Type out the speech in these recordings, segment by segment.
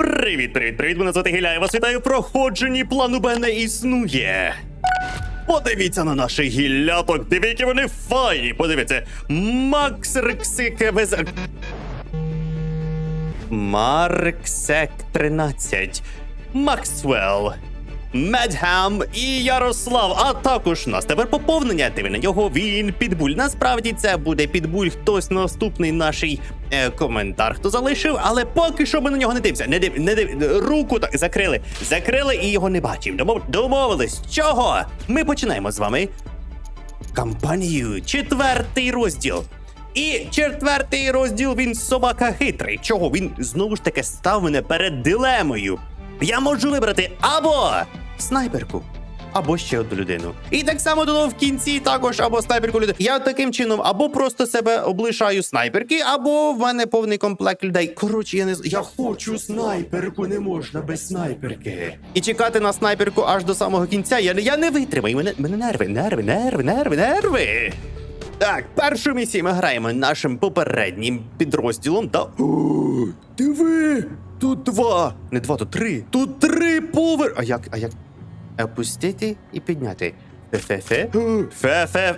Привіт, привіт, привіт, мене звати Гіля, я вас вітаю в проходженні плану Б не існує. Подивіться на наших гіляток, які вони файні. Подивіться. Макс Рексикевез... Марксек 13. Максвелл. Медхам і Ярослав, а також у нас тепер поповнення. Диви на нього він підбуль. Насправді це буде підбуль хтось наступний наш е, коментар, хто залишив, але поки що ми на нього не дивимося. Не див, не див, руку так закрили. Закрили і його не бачимо. Домов, домовились. Чого? Ми починаємо з вами кампанію. Четвертий розділ. І четвертий розділ він собака хитрий. Чого він знову ж таки став мене перед дилемою. Я можу вибрати або снайперку, або ще одну людину. І так само додав в кінці також або снайперку людей. Я таким чином або просто себе облишаю снайперки, або в мене повний комплект людей. Коротше, я не я хочу снайперку, не можна без снайперки. І чекати на снайперку аж до самого кінця. Я, я не витримаю. Мене, мене нерви, нерви, нерви, нерви, нерви. Так, першу місію ми граємо нашим попереднім підрозділом. Та О, диви! Тут два. Не два, тут три. Тут три повер. А як? А як? Опустити і підняти. Фе-фе-фе. Фе-фе.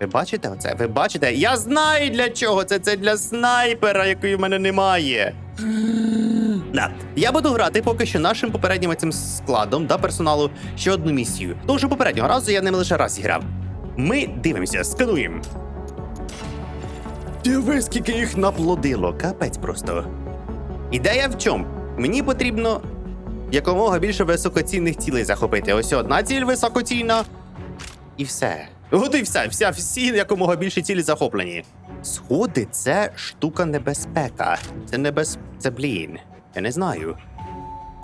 Ви бачите оце? Ви бачите? Я знаю для чого це. Це для снайпера, якої в мене немає. Да. Я буду грати поки що нашим попереднім цим складом да, персоналу ще одну місію. Тому що попереднього разу я ним лише раз грав. Ми дивимося, скануємо. Диви, скільки їх наплодило, капець просто. Ідея в чому? Мені потрібно якомога більше високоцінних цілей захопити. Ось одна ціль високоцінна. І все. От і все, вся, всі якомога більше цілі захоплені. Сходи це штука небезпека. Це небез... Це блін. Я не знаю.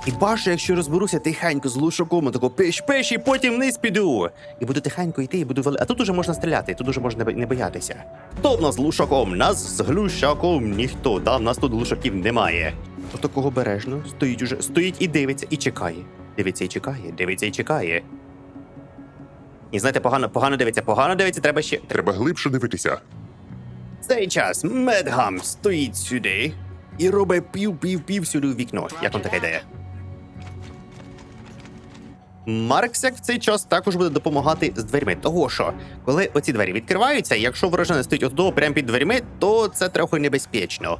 І бачу, якщо розберуся тихенько з лушаком, тако пиш-пиш, і потім вниз піду. І буду тихенько йти, і буду вели. А тут уже можна стріляти, тут уже можна не боятися. Хто в нас з лушаком? Нас з глушаком ніхто. Да, в нас тут лушаків немає. Отакого бережно стоїть уже, стоїть і дивиться, і чекає. Дивиться і чекає, дивиться і чекає. І знаєте, погано, погано дивиться, погано дивиться, треба ще. Треба глибше дивитися. Цей час Медгам стоїть сюди і робить пів-пів-пів сюди у вікно. Як вам така ідея? Марксяк в цей час також буде допомагати з дверьми. Того що, коли оці двері відкриваються, якщо ворожа стоїть отого прямо під дверьми, то це трохи небезпечно.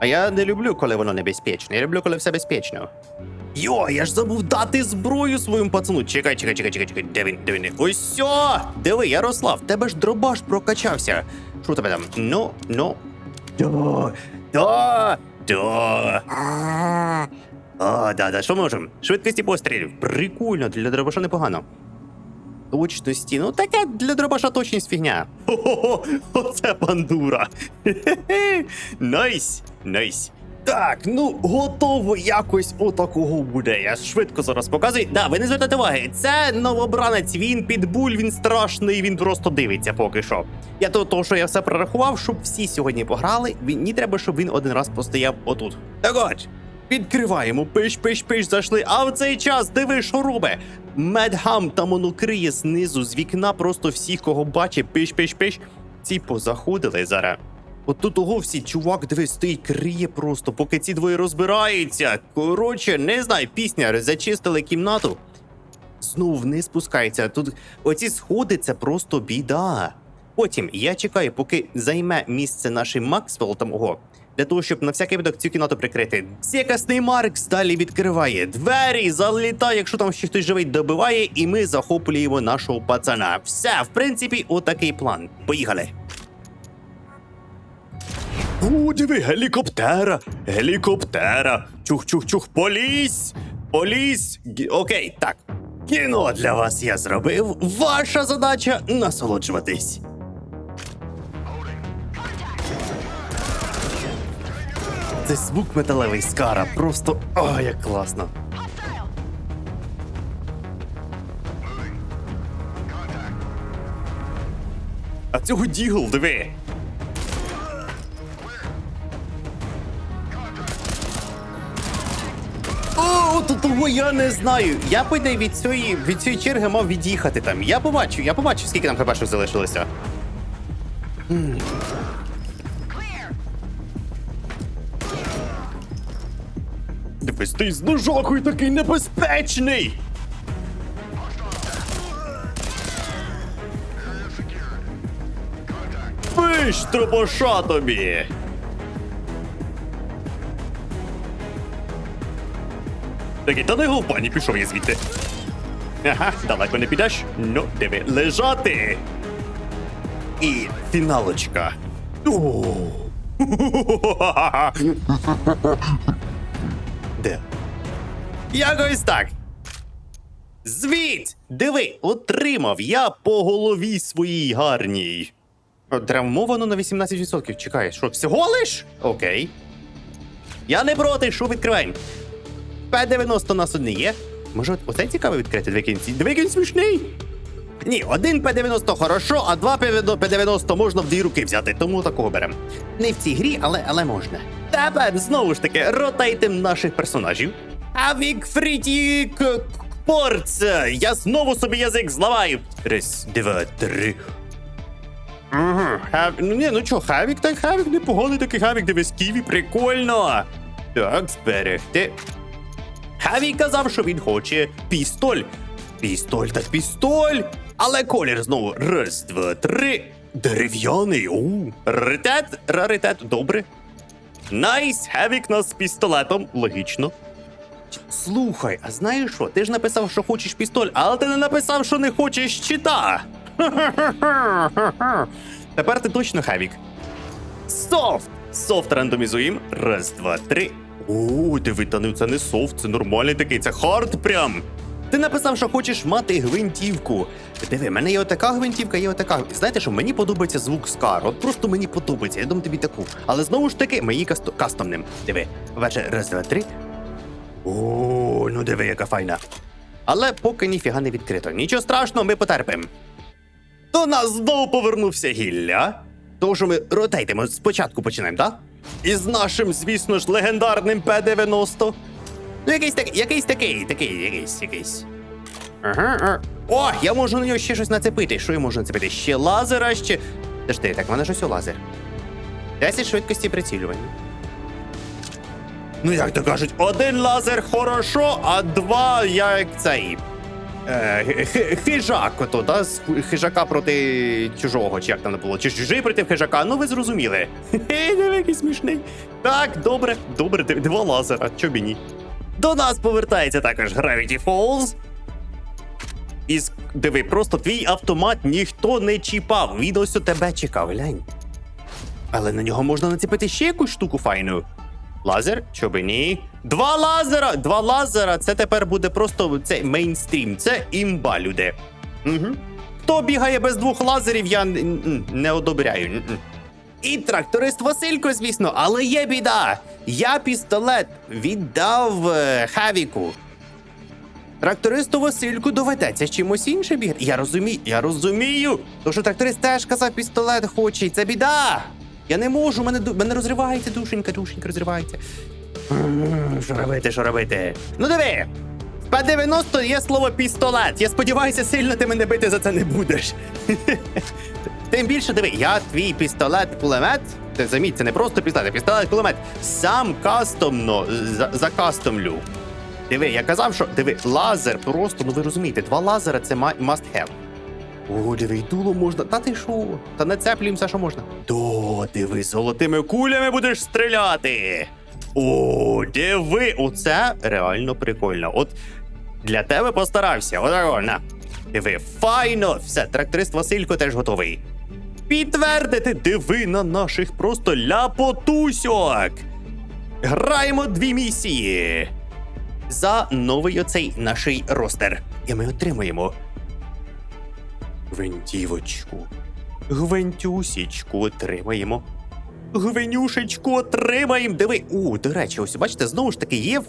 А я не люблю, коли воно небезпечно. Я люблю, коли все безпечно. Йо, я ж забув дати зброю своєму пацану. Чекай, чекай, чекай, чекай, чекай. Де він, де він? Ось сьо! Диви, Ярослав, тебе ж дробаш прокачався. Що тебе там? Ну, ну. Да, да, да. А, да, да, що можемо? Швидкості пострілів. Прикольно, для дробаша непогано. Точності, ну таке для дробаша точність фігня. Хо-хо-хо, оце. Хе-хе-хе. Найс, найс. Так, ну готово якось отакого буде. Я швидко зараз показую. Да, ви не звертайте уваги. Це новобранець, він підбуль, він страшний, він просто дивиться поки що. Я то, то, що я все прорахував, щоб всі сьогодні пограли. Він ні треба, щоб він один раз постояв отут. Так от. Відкриваємо, пиш, пиш, пиш, зайшли. А в цей час диви, що робить. Медгам там воно криє знизу з вікна просто всіх, кого бачить, пиш, пиш, пиш. Ці позаходили зараз. От тут того всі чувак, диви, стоїть, криє просто, поки ці двоє розбираються. Коротше, не знаю, пісня, зачистили кімнату. Знову вниз спускається. Тут оці сходи це просто біда. Потім я чекаю, поки займе місце наш Максвелл там ого. Для того, щоб на всякий випадок цю кімнату прикрити. Сєкасний Маркс далі відкриває двері, залітає, якщо там ще хтось живий, добиває, і ми захоплюємо нашого пацана. Все, в принципі, отакий план. Поїхали. У, гелікоптера, гелікоптера. Чух-чух-чух! Поліс! Гі- Окей, так. Кіно для вас я зробив. Ваша задача насолоджуватись. Це звук металевий скара. Просто о, як класно. А цього дігл, диви. О, то того я не знаю. Я по ідеї від цієї від цієї черги мав від'їхати там. Я побачу, я побачу, скільки там хп залишилося. М. вести з ножахою такий небезпечний? Пиш, тропоша тобі! Такий, та не голпані, пішов я звідти. Ага, далеко не підеш. Ну, диви, лежати. І фіналочка. О. Якось так. Звідь! Диви, отримав я по голові своїй гарній. О, Травмовано на 18%. Чекай, що, всього лиш? Окей. Я не проти, що відкриваємо. П-90 у нас одне є. Може, оце цікаво відкрити дві кінці? Дві кінці смішний. Ні, один П-90 хорошо, а два П-90 можна в дві руки взяти, тому такого беремо. Не в цій грі, але, але можна. Тепер знову ж таки ротайтем наших персонажів. Авік Фріті К- Я знову собі язик зламаю. Раз, два, три. Ага, хав... ну ні, ну чо, Хавік так Хавік непоганий такий Хавік, дивись, Ківі, прикольно. Так, зберегти. Хаві казав, що він хоче пістоль. Пістоль так пістоль. Але колір знову. Раз, два, три. Дерев'яний. У. Раритет, раритет, добре. Найс, Хавік нас з пістолетом. Логічно. Слухай, а знаєш що? Ти ж написав, що хочеш пістоль, але ти не написав, що не хочеш щита. Тепер ти точно Хавік. Софт! Софт рандомізуємо. Раз, два, три. О, диви, та ну це не софт, це нормальний такий, це хард прям. Ти написав, що хочеш мати гвинтівку. Диви, в мене є отака гвинтівка, є отака. Знаєте що, мені подобається звук Скар. От просто мені подобається, я дам тобі таку. Але знову ж таки, ми її касто- кастомним. Диви, вече раз, два, три. О, ну диви, яка файна. Але поки ніфіга не відкрито. Нічого страшного, ми потерпимо. До нас знову повернувся гілля. Тому що ми ротейтимо, спочатку починаємо, так? Із нашим, звісно ж, легендарним П-90. Ну, якийсь так, якийсь такий, такий, якийсь, якийсь. Ага, ага. О, я можу на нього ще щось нацепити. Що я можу нацепити? Ще лазера, ще. Подожди, так, в мене ж ось лазер. 10 швидкості прицілювання. Ну, як то кажуть, один лазер хорошо, а два як цей. Е, хижак, ото, да? хижака проти чужого, чи як там не було, чи чужий проти хижака, ну ви зрозуміли. Який смішний. Так, добре, добре, два лазера, чо б і ні. До нас повертається також Gravity Falls. І диви, просто твій автомат ніхто не чіпав. Він ось у тебе чекав, глянь. Але на нього можна нацепити ще якусь штуку файну. Лазер? Чо би ні? Два лазера! Два лазера! Це тепер буде просто це мейнстрім. Це імба, люди. Угу. Хто бігає без двох лазерів, я не одобряю. І тракторист Василько, звісно, але є біда. Я пістолет віддав е, Хавіку. Трактористу Васильку доведеться чимось іншим бігати. Я розумію, я розумію. Тому що тракторист теж казав, пістолет хоче, і це біда. Я не можу, мене, мене розривається душенька, душенька розривається. Що робити, що робити? Ну диви! В П-90 є слово пістолет. Я сподіваюся, сильно ти мене бити за це не будеш. Тим більше диви, я твій пістолет-кулемет. Ти заміть, це не просто пістолет, а пістолет-кулемет. Сам кастомно за- закастомлю. Диви, я казав, що диви, лазер просто, ну ви розумієте, два лазера це must have. О, й дуло можна. Та ти що? Та нацеплюємо все, що можна. То, диви, золотими кулями будеш стріляти. О, диви, оце реально прикольно. От для тебе постарався. Отако, на. Диви, файно! Все, тракторист Василько теж готовий. Підтвердити, диви на наших просто ляпотусьок. Граємо дві місії за новий оцей наший ростер. І ми отримаємо гвинтівочку. Гвинтюсічку отримаємо. Гвинюшечку отримаємо. Диви. У, до речі, ось бачите, знову ж таки є.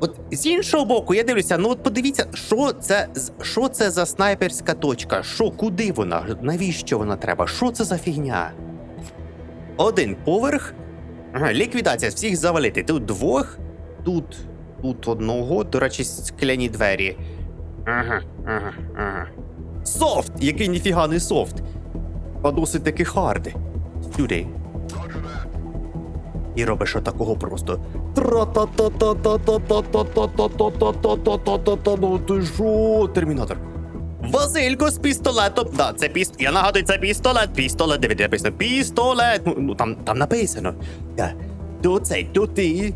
От з іншого боку, я дивлюся, ну от подивіться, що це, що це за снайперська точка? Що, куди вона? Навіщо вона треба? Що це за фігня? Один поверх. Ліквідація, всіх завалити. Тут двох, тут, тут одного, до речі, скляні двері. Ага, ага, ага. Софт! Який ніфіга не софт. А досить таки харди. Сюди. І робиш отакого просто. Ну ти шо, термінатор. Василько з пістолетом. Да, це піст. Я нагадую, це пістолет, пістолет, дивіться, написано. Пістолет. Ну там там написано. До цей, до ти.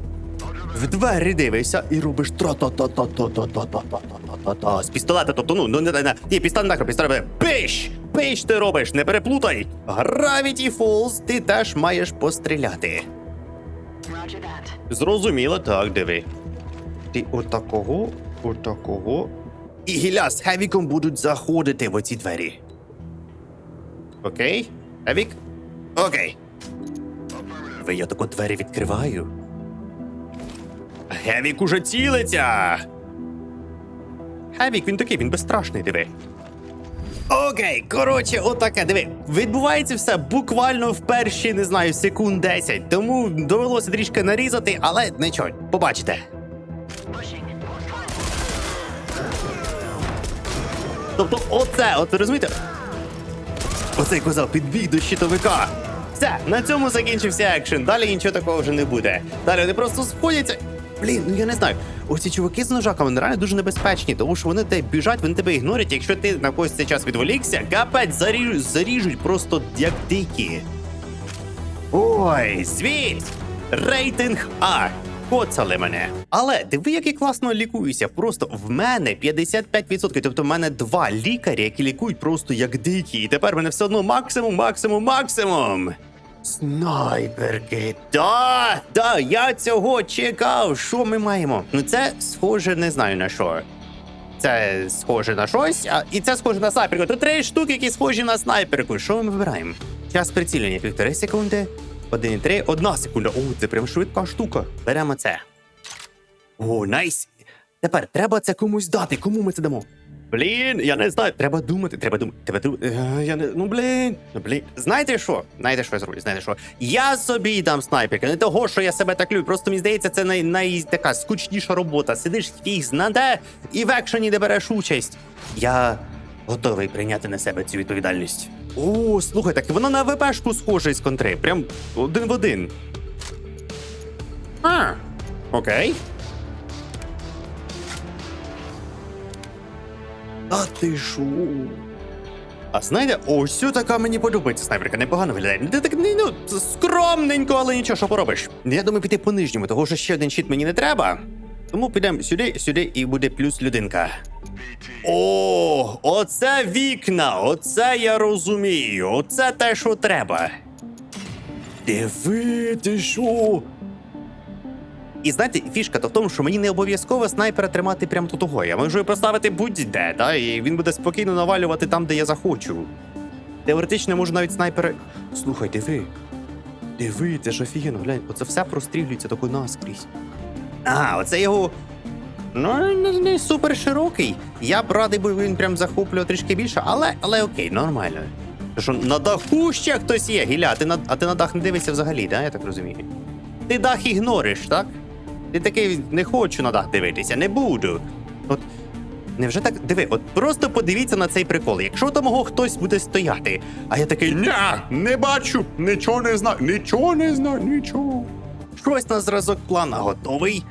В двері дивишся і робиш тра-та-та-та-та-та-та-та-та-та-та. З пістолета, тобто, ну, ну не, не, не. Ні, пістолет нахер, пістолет. Пиш! Пиш ти робиш, не переплутай. Gravity Falls ти теж маєш постріляти. Зрозуміло, так, диви. Ти отакого, отакого. І гіля з Хевіком будуть заходити в оці двері. Окей? Хевік? Окей. Ви я тако двері відкриваю. Хевік уже цілиться. Хевік, він такий, він безстрашний, диви. Окей, коротше, отаке, диви. Відбувається все буквально в перші, не знаю, секунд 10. Тому довелося трішки нарізати, але нічого, побачите. Тобто, оце, от розумієте? Оцей козел підбіг до щитовика. Все, на цьому закінчився екшен. Далі нічого такого вже не буде. Далі вони просто сходяться. Блін, ну я не знаю. Оці чуваки з ножаками вони реально дуже небезпечні, тому що вони тебе біжать, вони тебе ігнорять. Якщо ти на когось цей час відволікся, капець заріжуть, заріжуть просто як дикі. Ой, звідь! Рейтинг А. Коцали мене. Але диви, як я класно лікуюся. Просто в мене 55%. Тобто в мене два лікарі, які лікують просто як дикі. І тепер в мене все одно максимум, максимум, максимум. Снайперки. Да, да, я цього чекав. Що ми маємо? Ну це схоже, не знаю на що. Це схоже на щось, а і це схоже на снайперку. Тут три штуки, які схожі на снайперку. Що ми вибираємо? Час прицілення півтори секунди, 1,3, одна секунда. О, це прям швидка штука. Беремо це. О, найс. Тепер треба це комусь дати. Кому ми це дамо? Блін, я не знаю. Треба думати, треба думати. Треба думати. Е, Я не. Ну блін. Ну блін. Знаєте що? Знаєте, що я зроблю? Знаєте що? Я собі дам снайперка. Не того, що я себе так люблю. Просто мені здається, це най, най така скучніша робота. Сидиш фіг знаде і в екшені не береш участь. Я готовий прийняти на себе цю відповідальність. О, слухай, так воно на ВПшку схоже із контри. Прям один в один. А, окей. А ти шо? А знаєте, ось така мені подобається снайперка, непогано виглядає. Ти так ну, скромненько, але нічого, що поробиш. Я думаю, піти по нижньому, того що ще один щит мені не треба. Тому підемо сюди, сюди, і буде плюс людинка. О, оце вікна! Оце я розумію. Оце те, що треба. Диви, ти що? І знаєте, фішка то в тому, що мені не обов'язково снайпера тримати прямо тут того. Я можу його поставити будь-де, да, і він буде спокійно навалювати там, де я захочу. Теоретично можу навіть снайпера. Слухай, диви. Диви, це ж офігенно, глянь, оце все прострілюється тако наскрізь. А, оце його. Ну, не супер широкий. Я б радий, би він прям захоплював трішки більше, але, але окей, нормально. Що на даху ще хтось є, Гіля, а ти на, а ти на дах не дивишся взагалі, да? я так розумію. Ти дах ігнориш, так? Ти такий не хочу на дах дивитися, не буду. От невже так диви, от просто подивіться на цей прикол. Якщо там хтось буде стояти, а я такий ня, не бачу, нічого не знаю, нічого не знаю, нічого. Щось на зразок плана готовий.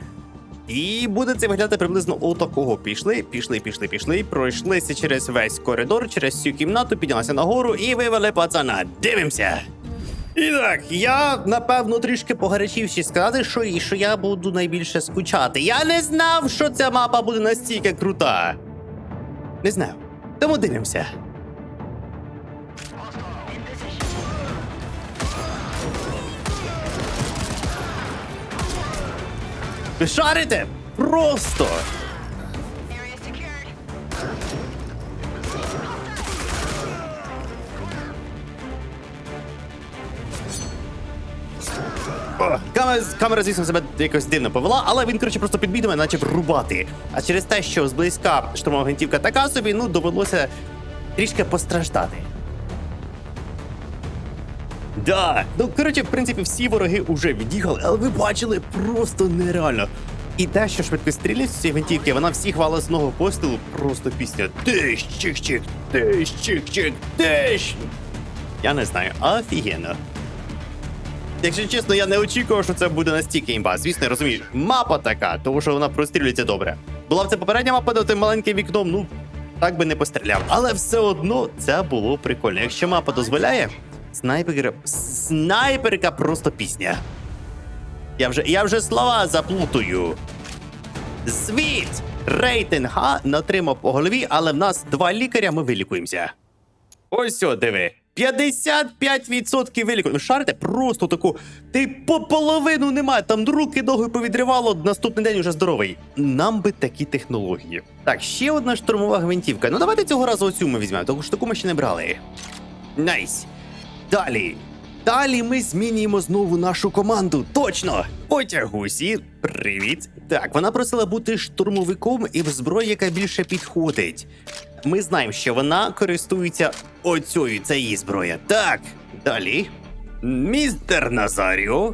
І буде це виглядати приблизно отакого. Пішли, пішли, пішли, пішли, пройшлися через весь коридор, через всю кімнату, піднялися нагору і вивели пацана. Дивимося. І так, я напевно трішки погарячивши сказати, що, що я буду найбільше скучати. Я не знав, що ця мапа буде настільки крута. Не знав. Тому дивимося. Ви шарите? Просто! Камера, камера, звісно, себе якось дивно повела, але він, коротше, просто підбіг до мене, наче рубати. А через те, що зблизька штурмова гвинтівка така собі, ну, довелося трішки постраждати. Да, ну коротше, в принципі, всі вороги вже від'їхали, але ви бачили просто нереально. І те, що швидкострільність цієї гвинтівки, вона всіх вала з одного пострілу, просто пісня тиш, чик, чик, тиш, чик, чик, тиш. Я не знаю, офігенно. Якщо чесно, я не очікував, що це буде настільки імба. Звісно, я розумію, мапа така, тому що вона прострілюється добре. Була б це попередня мапа, де тим маленьким вікном, ну так би не постріляв. Але все одно це було прикольно. Якщо мапа дозволяє, снайперка, снайперка просто пісня. Я вже, я вже слова заплутую. Світ! Рейтинг А натримав по голові, але в нас два лікаря, ми вилікуємося. Ось о, диви. 55% виліку. Ви шарите просто таку. Ти по половину немає, там руки ноги повідривало, наступний день уже здоровий. Нам би такі технології. Так, ще одна штурмова гвинтівка. Ну давайте цього разу оцю ми візьмемо, тому що таку ми ще не брали. Найс. Далі. Далі ми змінюємо знову нашу команду. Точно! Потягусі, привіт. Так, вона просила бути штурмовиком і в зброї, яка більше підходить. Ми знаємо, що вона користується оцею, це її зброя. Так, далі. Містер Назаріо.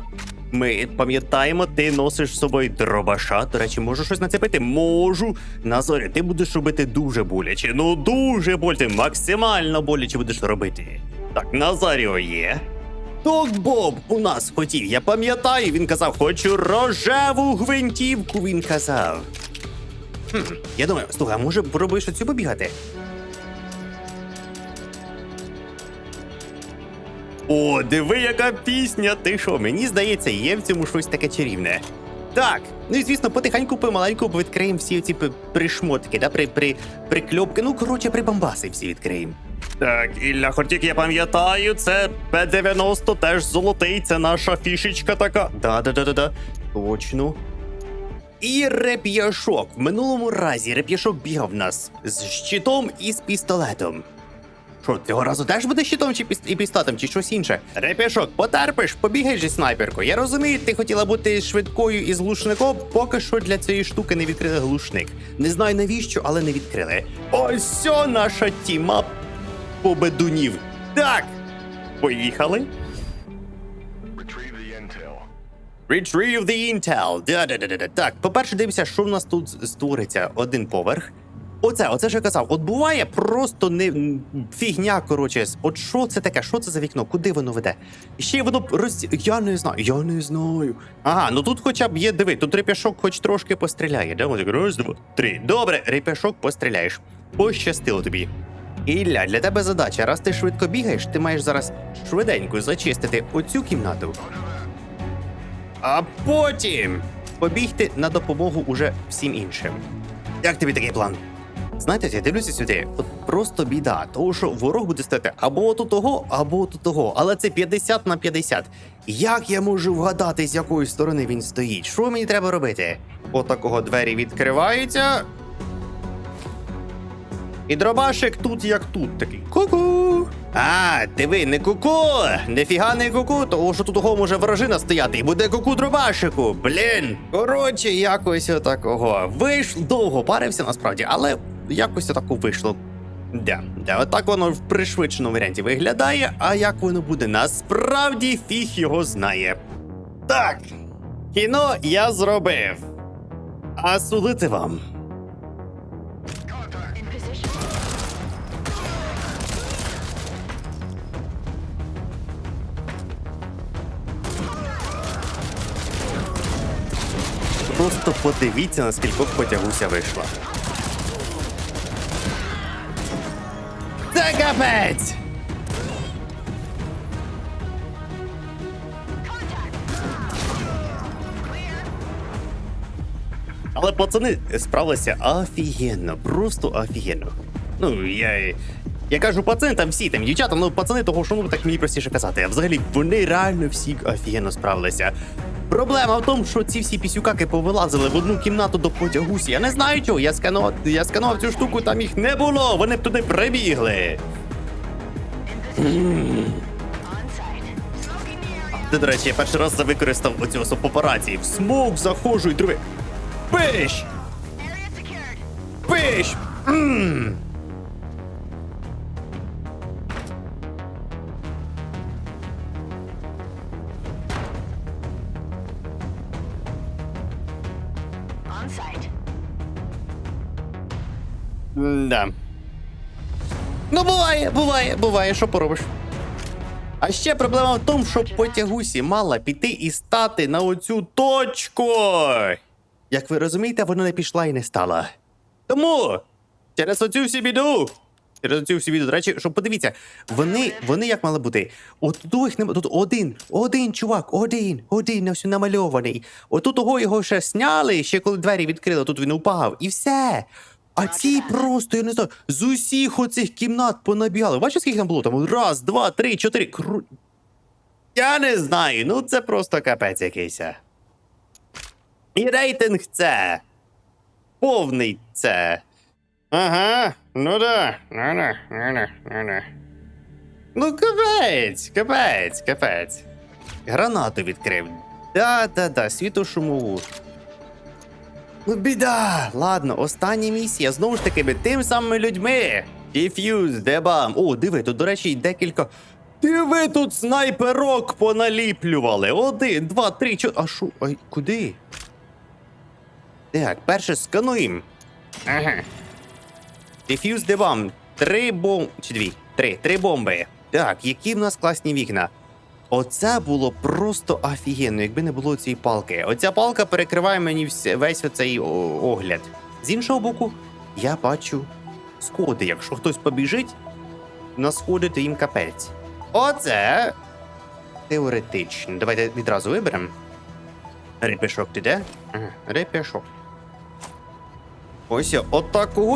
Ми пам'ятаємо, ти носиш з собою дробаша. До речі, можу щось нацепити? Можу. Назарі, ти будеш робити дуже боляче. Ну дуже боляче, максимально боляче будеш робити. Так, Назаріо є. Ток Боб у нас хотів. Я пам'ятаю, він казав, хочу рожеву гвинтівку. Він казав. Хм, я думаю, слухай, а може пробуєш оцю побігати? О, диви, яка пісня! Ти що? Мені здається, є в цьому щось таке чарівне. Так, ну і звісно, потихеньку помаленьку відкриємо всі ці пришмотки, да, при, при, прикльопки, ну коротше, прибамбаси всі відкриємо. Так, Ілля Хортік, я пам'ятаю, це П-90 теж золотий, це наша фішечка така. Да-да-да-да-да. Точно. І реп'яшок. В минулому разі реп'яшок бігав нас з щитом і з пістолетом. Що, цього разу теж буде щитом чи піс... і пістолетом, чи щось інше? Реп'яшок, потерпиш, побігай же снайперко. Я розумію, ти хотіла бути швидкою і з глушником, поки що для цієї штуки не відкрили глушник. Не знаю навіщо, але не відкрили. Ось наша тіма победунів. Так, поїхали. Retrieve the intel. Да-да-да-да. Так, по-перше, дивимося, що в нас тут створиться. Один поверх. Оце, оце ж я казав. От буває просто не фігня, коротше. От що це таке? Що це за вікно? Куди воно веде? Ще воно роз... Я не знаю, я не знаю. Ага, ну тут хоча б є, диви, тут реп'яшок хоч трошки постріляє. Да? Раз, два, три. Добре, реп'яшок постріляєш. Пощастило тобі. Ілля, для тебе задача. Раз ти швидко бігаєш, ти маєш зараз швиденько зачистити оцю кімнату. А потім побігти на допомогу уже всім іншим. Як тобі такий план? Знаєте, я дивлюся сюди, от просто біда, тому що ворог буде стояти або у того, от у того, але це 50 на 50. Як я можу вгадати, з якої сторони він стоїть? Що мені треба робити? Отакого двері відкриваються. І дробашик тут як тут такий. Ку-ку. А, диви, не куку, нефіга не куку, тому що тут того може ворожина стояти і буде куку дробашику. Блін. Коротше, якось отакого. Вийшло довго парився насправді, але якось отако вийшло. Да, да, отак воно в пришвидшеному варіанті виглядає, а як воно буде насправді фіг його знає. Так, кіно я зробив. А судити вам. Просто подивіться, наскільки потягуся вийшла. Це капець! Але пацани справилися офігенно, просто офігенно. Ну, я. Я кажу пацани, там всі там дівчата, ну пацани, того що ну так мені простіше казати. А взагалі вони реально всі офігенно справилися. Проблема в тому, що ці всі пісюкаки повилазили в одну кімнату до потягусі. Я не знаю чого. Я сканував, я сканував цю штуку, там їх не було. Вони б туди прибігли. Ти, до речі, я перший раз використав оцю ось папараці. В смок заходжу і триви. Пиш! Пиш! М. Да. Ну, буває, буває, буває, що поробиш. А ще проблема в тому, що потягусі мала піти і стати на оцю точку. Як ви розумієте, вона не пішла і не стала. Тому через оцю всю біду. Через оцю всю біду, до речі, щоб подивіться, вони, вони як мали бути? От тут їх нема, тут один, один чувак, один, один на все намальований. Отут того його ще сняли, ще коли двері відкрили, тут він упав, і все. А ці просто, я не знаю, з усіх оцих кімнат понабігали. Бачиш, скільки там було? Там раз, два, три, чотири. Кру... Я не знаю, ну це просто капець якийсь. І рейтинг це. Повний це. Ага, ну да. Ну да, ну да, ну да. Ну, капець, капець, капець. Гранату відкрив. Да-да-да, світошумову. Ну, біда. Ладно, остання місія. Знову ж таки, тим самими людьми. Деф'юз, дебам. О, диви, тут, до речі, декілька. Диви, тут снайперок поналіплювали. Один, два, три, чотири. А що? Ай, куди? Так, перше скануємо. Ага. Деф'юз дебам. Три бомби. Чи дві? Три. Три бомби. Так, які в нас класні вікна. Оце було просто офігенно, якби не було цієї палки. Оця палка перекриває мені весь оцей огляд. З іншого боку, я бачу сходи. Якщо хтось побіжить на сходи, то їм капець. Оце теоретично. Давайте відразу виберемо. Репешок ти де? Ага, репешок. Ось от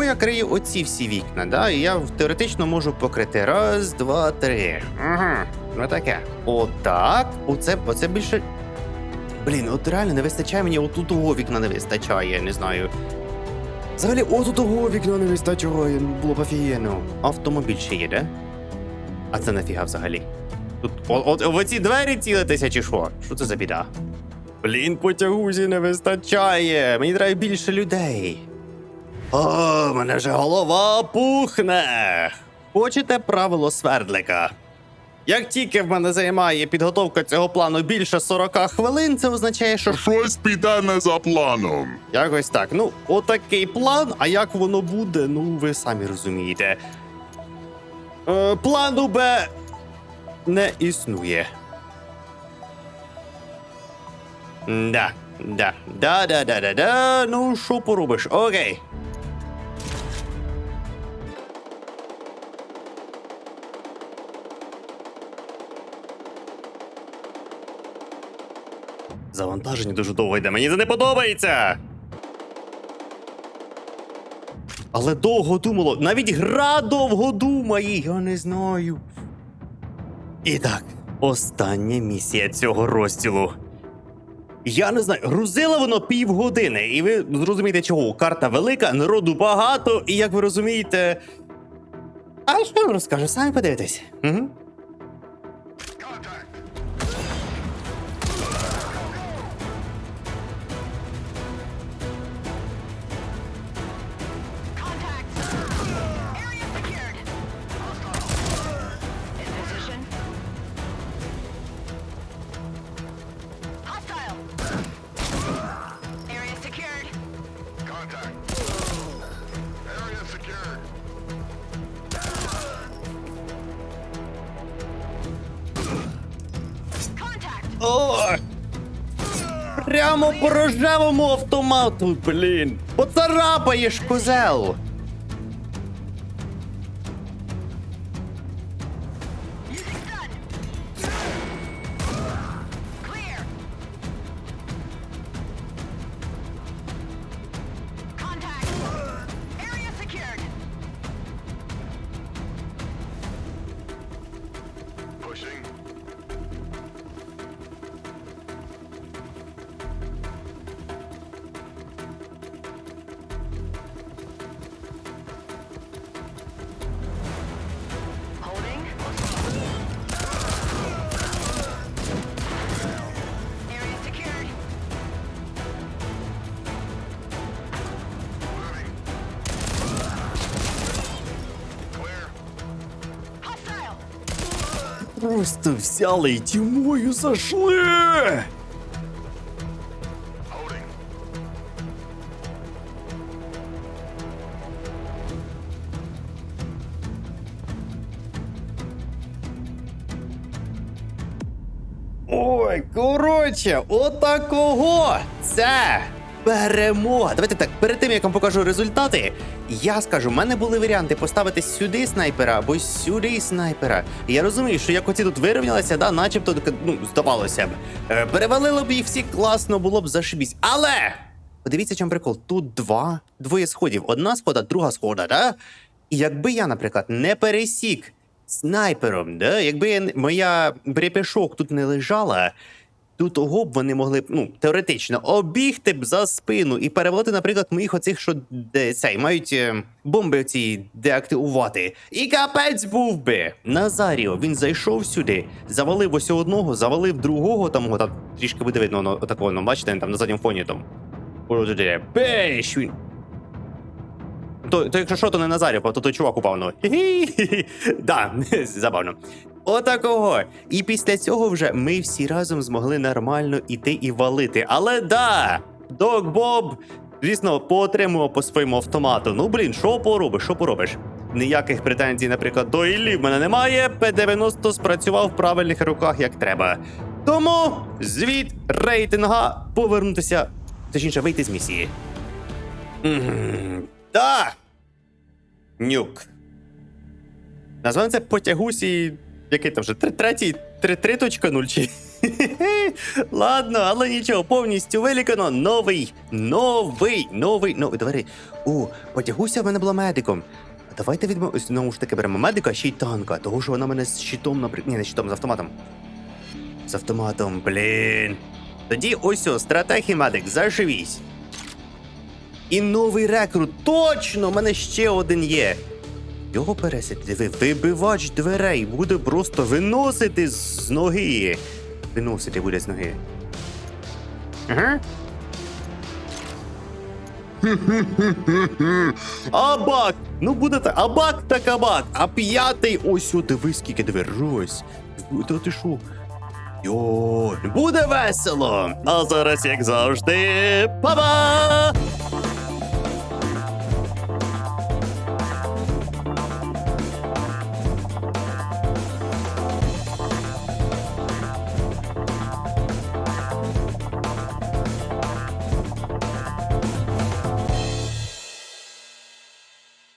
я крию оці всі вікна, да? І я теоретично можу покрити. Раз, два, три. Ага, ну таке. Отак. Оце, оце більше. Блін, от реально не вистачає мені отут того вікна не вистачає, я не знаю. Взагалі, отут того вікна не вистачає, було б офігенно. Автомобіль ще є, де? А це нафіга взагалі. Тут от, от в оці двері цілитися чи що? Що це за біда? Блін, потягузі не вистачає. Мені треба більше людей. О, мене вже голова пухне. Хочете правило свердлика? Як тільки в мене займає підготовка цього плану більше 40 хвилин, це означає, що Щось піде не за планом. якось так. Ну, отакий план, а як воно буде, ну ви самі розумієте. Е, плану Б не існує. Да, да, да, да, да, да, да. Ну, що поробиш? Окей. Завантаження дуже довго йде, мені це не подобається. Але довго думало, навіть гра довго думає, я не знаю. І так, остання місія цього розділу. Я не знаю, грузило воно півгодини, і ви зрозумієте чого. Карта велика, народу багато, і як ви розумієте. А що я вам розкажу? Самі подивитесь. Угу. Прямо по рожевому автомату, блін! Поцарапаєш козел! Просто взяли і тімою! Holding. Ой, коротше, отакого. Це перемога. Давайте так, перед тим як вам покажу результати, я скажу, в мене були варіанти поставити сюди снайпера або сюди снайпера. Я розумію, що як оці тут вирівнялися, да, начебто, ну, здавалося б. Е, Перевалило б їх всі класно, було б зашибісь. Але! Подивіться, чим прикол. Тут два, двоє сходів. Одна схода, друга схода, да? І якби я, наприклад, не пересік снайпером, да? якби моя припішок тут не лежала, то того б вони могли б, ну, теоретично, обігти б за спину і перевалити, наприклад, моїх оцих, що де, цей, мають е, бомби ці деактивувати. І капець був би. Назаріо, він зайшов сюди, завалив ось одного, завалив другого, там, там трішки буде видно, воно, отакого, ну, бачите, там на задньому фоні там. О, Він то, то якщо що, то не Назарів, то той чувак упав. Ну. Да, забавно. Отакого. І після цього вже ми всі разом змогли нормально іти і валити. Але да, Док Боб, звісно, поотримував по своєму автомату. Ну блін, що поробиш, що поробиш? Ніяких претензій, наприклад, до Іллі в мене немає. П-90 спрацював в правильних руках як треба. Тому звіт рейтинга повернутися, точніше, вийти з місії. Да. Нюк. Назвемо це потягусі. Який там вже? Третій? 3.0 чи. Ладно, але нічого, повністю вилікано. Новий, новий, новий, новий. Давай. О, потягуся в мене була медиком. Давайте відмо... знову ж таки беремо медика, а ще й танка, того що вона мене з щитом, наприклад. Ні, не щитом, з автоматом. З автоматом, блін. Тоді ось о, стратег і медик, заживісь. І новий рекрут. Точно! У мене ще один є. Його пересід, диви, вибивач дверей буде просто виносити з ноги. Виносити буде з ноги. Ага. Абак! Ну буде так, абак та кабак. А п'ятий ось о, скільки дверось. Та ти що? Йо, буде весело. А зараз, як завжди, па-ба!